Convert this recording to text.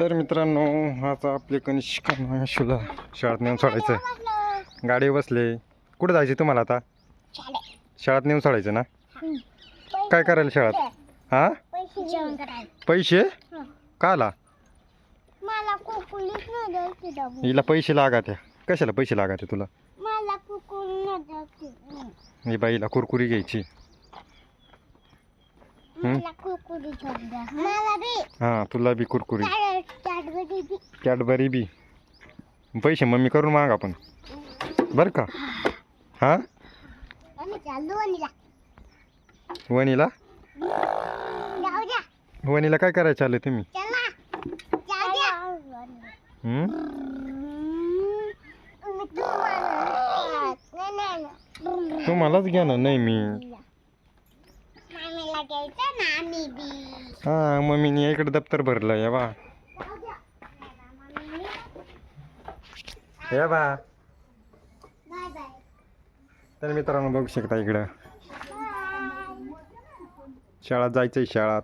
तर मित्रांनो आता आपले कनिष्क शुला शाळेत नेऊन सोडायचं. गाडी बसले. कुठं जायचे तुम्हाला आता? शाळेत नेऊन सोडायचं ना? काय करायला शाळेत? हा? पैसे? का डबू हिला पैसे लागा त्या कशाला पैसे लागा त्या तुला? ही बाईला कुरकुरी घ्यायची. हां तुला बी कुरकुरी. कॅडबरी बी. पैसे मम्मी करून माग आपण. बरं का? हां? वनीला? वनीला काय करायचं चाललं तुम्ही. तुम्हालाच घ्या ना नाही मी हां मम्मीने इकडे दप्तर भरलं या बा या बा. बाय बाय तर मित्रांनो बघू शकता इकडं. शाळात जायचंय शाळात.